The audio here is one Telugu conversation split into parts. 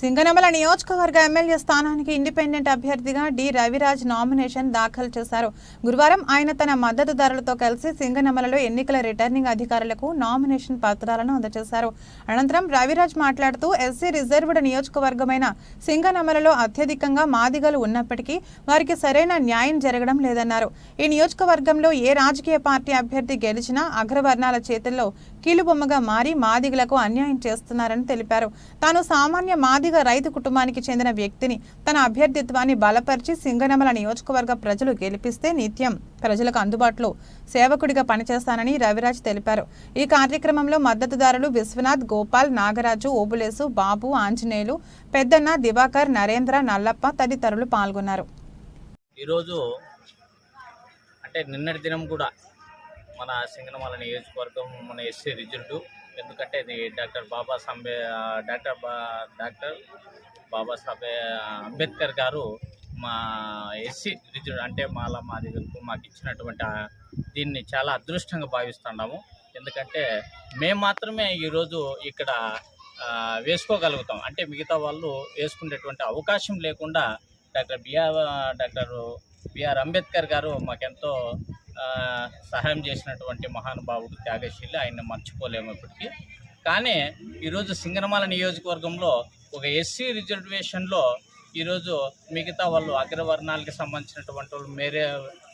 సింగనమల నియోజకవర్గ ఎమ్మెల్యే స్థానానికి ఇండిపెండెంట్ అభ్యర్థిగా డి. రవిరాజ్ నామినేషన్ దాఖలు చేశారు. గురువారం ఆయన తన మద్దతుదారులతో కలిసి సింగనమలలో ఎన్నికల రిటర్నింగ్ అధికారులకు నామినేషన్ పత్రాలను అందజేశారు. అనంతరం రవిరాజ్ మాట్లాడుతూ ఎస్సీ రిజర్వ్డ్ నియోజకవర్గమైన సింగనమలలో అత్యధికంగా మాదిగలు ఉన్నప్పటికీ వారికి సరైన న్యాయం జరగడం లేదన్నారు. ఈ నియోజకవర్గంలో ఏ రాజకీయ పార్టీ అభ్యర్థి గెలిచినా అగ్రవర్ణాల చేతుల్లో కీలుబొమ్మగా మారి మాదిగలకు అన్యాయం చేస్తున్నారని తెలిపారు. తాను సామాన్య మాదిగ రైతు కుటుంబానికి చెందిన వ్యక్తిని తన అభ్యర్థిత్వాన్ని బలపరిచి సింగనమల నియోజకవర్గ ప్రజలు గెలిపిస్తే నిత్యం ప్రజలకు అందుబాటులో సేవకుడిగా పనిచేస్తానని రవిరాజ్ తెలిపారు. ఈ కార్యక్రమంలో మద్దతుదారులు విశ్వనాథ్ గోపాల్ నాగరాజు ఓబులేసు బాబు ఆంజనేయులు పెద్దన్న దివాకర్ నరేంద్ర నల్లప్ప తదితరులు పాల్గొన్నారు. ఈరోజు అంటే నిన్నటి దినం కూడా మన సింగనమాల నియోజకవర్గం మన ఎస్సీ రిజల్ట్. ఎందుకంటే ఇది డాక్టర్ బాబా సాంబే డాక్టర్ బా డాక్టర్ బాబాసాహెబ్ అంబేద్కర్ గారు మా ఎస్సీ రిజల్ట్ అంటే మాల దగ్గరకు మాకు ఇచ్చినటువంటి దీన్ని చాలా అదృష్టంగా భావిస్తున్నాము. ఎందుకంటే మేము మాత్రమే ఈరోజు ఇక్కడ వేసుకోగలుగుతాం. అంటే మిగతా వాళ్ళు వేసుకునేటువంటి అవకాశం లేకుండా doctor BR doctor BR Ambedkar గారు మాకెంతో సహాయం చేసినటువంటి మహానుభావుడు త్యాగశీలి ఆయన మర్చిపోలేము ఇప్పటికీ. కానీ ఈరోజు సింగనమాల నియోజకవర్గంలో ఒక ఎస్సీ రిజర్వేషన్లో ఈరోజు మిగతా వాళ్ళు అగ్రవర్ణాలకి సంబంధించినటువంటి వాళ్ళు మేరే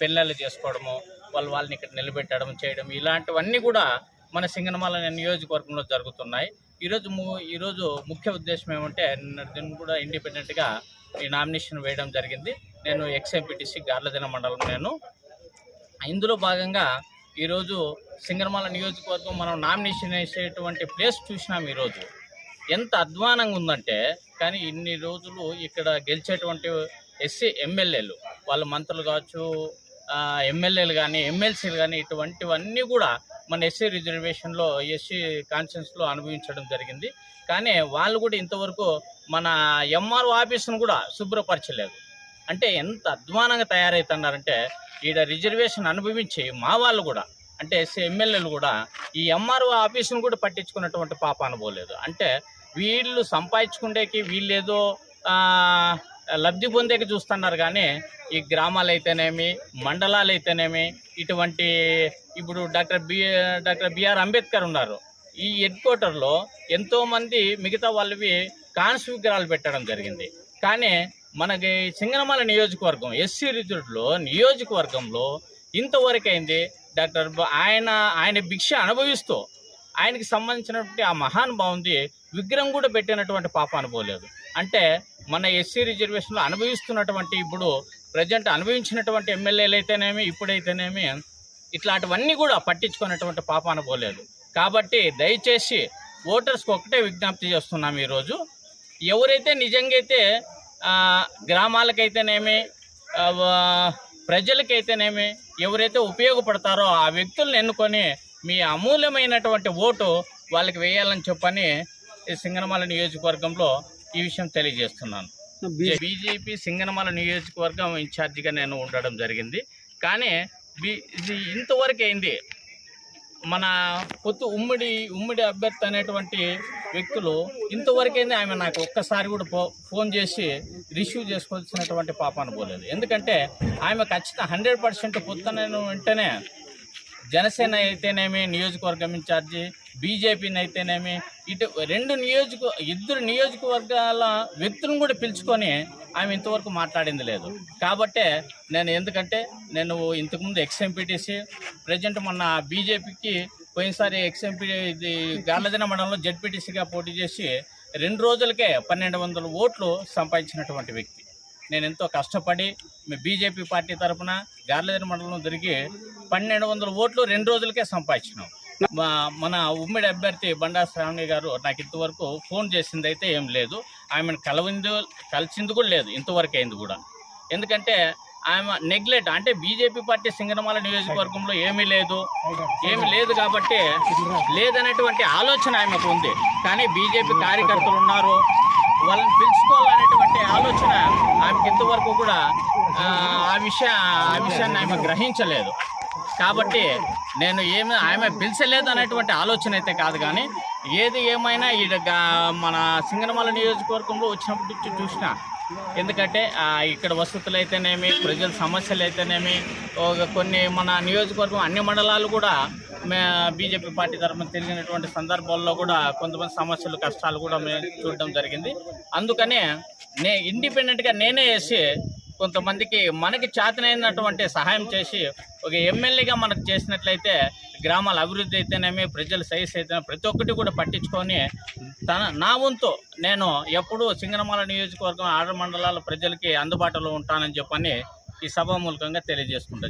పెళ్ళిళ్ళు చేసుకోవడము వాళ్ళు వాళ్ళని ఇక్కడ నిలబెట్టడం చేయడం ఇలాంటివన్నీ కూడా మన సింగనమాల నియోజకవర్గంలో జరుగుతున్నాయి. ఈరోజు ము ఈరోజు ముఖ్య ఉద్దేశం ఏమంటే నిన్నటి కూడా ఇండిపెండెంట్గా ఈ నామినేషన్ వేయడం జరిగింది. నేను ఎక్స్ఎంపీటీసీ గార్లదిన మండలం నేను. ఇందులో భాగంగా ఈరోజు సింగరమాల నియోజకవర్గం మనం నామినేషన్ వేసేటువంటి ప్లేస్ చూసినాం ఈరోజు. ఎంత అధ్వానంగా ఉందంటే కానీ ఇన్ని రోజులు ఇక్కడ గెలిచేటువంటి ఎస్సీ ఎమ్మెల్యేలు వాళ్ళ మంత్రులు కావచ్చు ఎమ్మెల్యేలు కానీ ఎమ్మెల్సీలు కానీ ఇటువంటివన్నీ కూడా మన ఎస్సీ రిజర్వేషన్లో ఎస్సీ కాన్షియన్స్లో అనుభవించడం జరిగింది. కానీ వాళ్ళు కూడా ఇంతవరకు మన ఎంఆర్ఓ ఆఫీస్ను కూడా శుభ్రపరచలేదు. అంటే ఎంత అధ్వానంగా తయారవుతున్నారంటే ఈడ రిజర్వేషన్ అనుభవించి మా వాళ్ళు కూడా అంటే ఎమ్మెల్యేలు కూడా ఈ ఎంఆర్ఓ ఆఫీసును కూడా పట్టించుకున్నటువంటి పాప అనుకోలేదు అంటే వీళ్ళు సంపాదించుకుండేకి వీళ్ళేదో లబ్ధి పొందేకి చూస్తున్నారు కానీ ఈ గ్రామాలు అయితేనేమి మండలాలు అయితేనేమి ఇటువంటి ఇప్పుడు doctor B doctor B R Ambedkar ఉన్నారు. ఈ హెడ్ క్వార్టర్లో ఎంతోమంది మిగతా వాళ్ళవి కాన్స్ విగ్రహాలు పెట్టడం జరిగింది. కానీ మనకి సింగనమాల నియోజకవర్గం ఎస్సీ రిజర్ట్లో నియోజకవర్గంలో ఇంతవరకైంది డాక్టర్ ఆయన ఆయన భిక్ష అనుభవిస్తూ ఆయనకి సంబంధించినటువంటి ఆ మహానుభావుంది విగ్రహం కూడా పెట్టినటువంటి పాప అనుభవలేదు అంటే మన ఎస్సీ రిజర్వేషన్లో అనుభవిస్తున్నటువంటి ఇప్పుడు ప్రజెంట్ అనుభవించినటువంటి ఎమ్మెల్యేలు అయితేనేమి ఇప్పుడైతేనేమి ఇట్లాంటివన్నీ కూడా పట్టించుకున్నటువంటి పాప అనుభవలేదు కాబట్టి దయచేసి ఓటర్స్కి ఒకటే విజ్ఞప్తి చేస్తున్నాం ఈరోజు. ఎవరైతే నిజంగా అయితే గ్రామాలకైతేనేమి ప్రజలకైతేనేమి ఎవరైతే ఉపయోగపడతారో ఆ వ్యక్తులను ఎన్నుకొని మీ అమూల్యమైనటువంటి ఓటు వాళ్ళకి వేయాలని చెప్పని సింగనమాల నియోజకవర్గంలో ఈ విషయం తెలియజేస్తున్నాను. బీజేపీ సింగనమాల నియోజకవర్గం ఇన్ఛార్జిగా నేను ఉండడం జరిగింది. కానీ బీ ఇది ఇంతవరకు అయింది మన పొత్తు ఉమ్మడి ఉమ్మడి అభ్యర్థి అనేటువంటి వ్యక్తులు ఇంతవరకైనా ఆమె నాకు ఒక్కసారి కూడా ఫో ఫోన్ చేసి రిసీవ్ చేసుకోవాల్సినటువంటి పాప అనుకోలేదు. ఎందుకంటే ఆమె ఖచ్చితంగా హండ్రెడ్ పర్సెంట్ పొత్తున వెంటనే జనసేన అయితేనేమి నియోజకవర్గం ఇన్ఛార్జి బీజేపీని అయితేనేమి ఇటు రెండు నియోజక ఇద్దరు నియోజకవర్గాల వ్యక్తులను కూడా పిలుచుకొని ఆమె ఇంతవరకు మాట్లాడింది లేదు. కాబట్టే నేను ఎందుకంటే నేను ఇంతకుముందు ఎక్స్ఎంపీటీసీ ప్రజెంట్ మొన్న బీజేపీకి పోయినసారి ఎక్స్ఎంపీ ఇది గార్లదిన మండలంలో జెడ్పీటీసీగా పోటీ చేసి రెండు రోజులకే పన్నెండు వందల ఓట్లు సంపాదించినటువంటి వ్యక్తి. నేను ఎంతో కష్టపడి మీ బీజేపీ పార్టీ తరఫున గార్లదిన మండలం తిరిగి పన్నెండు వందల ఓట్లు రెండు రోజులకే సంపాదించినాం. మా మన ఉమ్మడి అభ్యర్థి బండా శ్రావణి గారు నాకు ఇంతవరకు ఫోన్ చేసింది అయితే ఏం లేదు. ఆమెను కలవింది కలిసింది కూడా లేదు. ఇంతవరకు అయింది కూడా. ఎందుకంటే ఆమె నెగ్లెక్ట్ అంటే బీజేపీ పార్టీ సింగనమాల నియోజకవర్గంలో ఏమీ లేదు. ఏమీ లేదు కాబట్టి లేదనేటువంటి ఆలోచన ఆమెకు ఉంది. కానీ బీజేపీ కార్యకర్తలు ఉన్నారు. వాళ్ళని పిలుచుకోవాలనేటువంటి ఆలోచన ఆమెకి ఇంతవరకు కూడా ఆ, ఆ విషయ ఆ విషయాన్ని ఆమె గ్రహించలేదు. కాబట్టి నేను ఏమి ఆమె పిలిచలేదు అనేటువంటి ఆలోచన అయితే కాదు కానీ ఏది ఏమైనా ఈ మన సింగనమల నియోజకవర్గంలో వచ్చినప్పటి నుంచి చూసిన ఎందుకంటే ఇక్కడ వసతులు అయితేనేమి ప్రజల సమస్యలు అయితేనేమి ఒక కొన్ని మన నియోజకవర్గం అన్ని మండలాలు కూడా మే బీజేపీ పార్టీ తరఫున తిరిగినటువంటి సందర్భాల్లో కూడా కొంతమంది సమస్యలు కష్టాలు కూడా మేము చూడడం జరిగింది. అందుకనే నే ఇండిపెండెంట్గా నేనే వేసి కొంతమందికి మనకి చేతనైనటువంటి సహాయం చేసి ఒక ఎమ్మెల్యేగా మనకు చేసినట్లయితే గ్రామాల అభివృద్ధి అయితేనేమి ప్రజల సైజ్ అయితేనే ప్రతి ఒక్కటి కూడా పట్టించుకొని తన నా వంతు నేను ఎప్పుడూ సింగనమాల నియోజకవర్గం ఆరు మండలాల ప్రజలకి అందుబాటులో ఉంటానని చెప్పని ఈ సభామూలకంగా తెలియజేసుకుంటా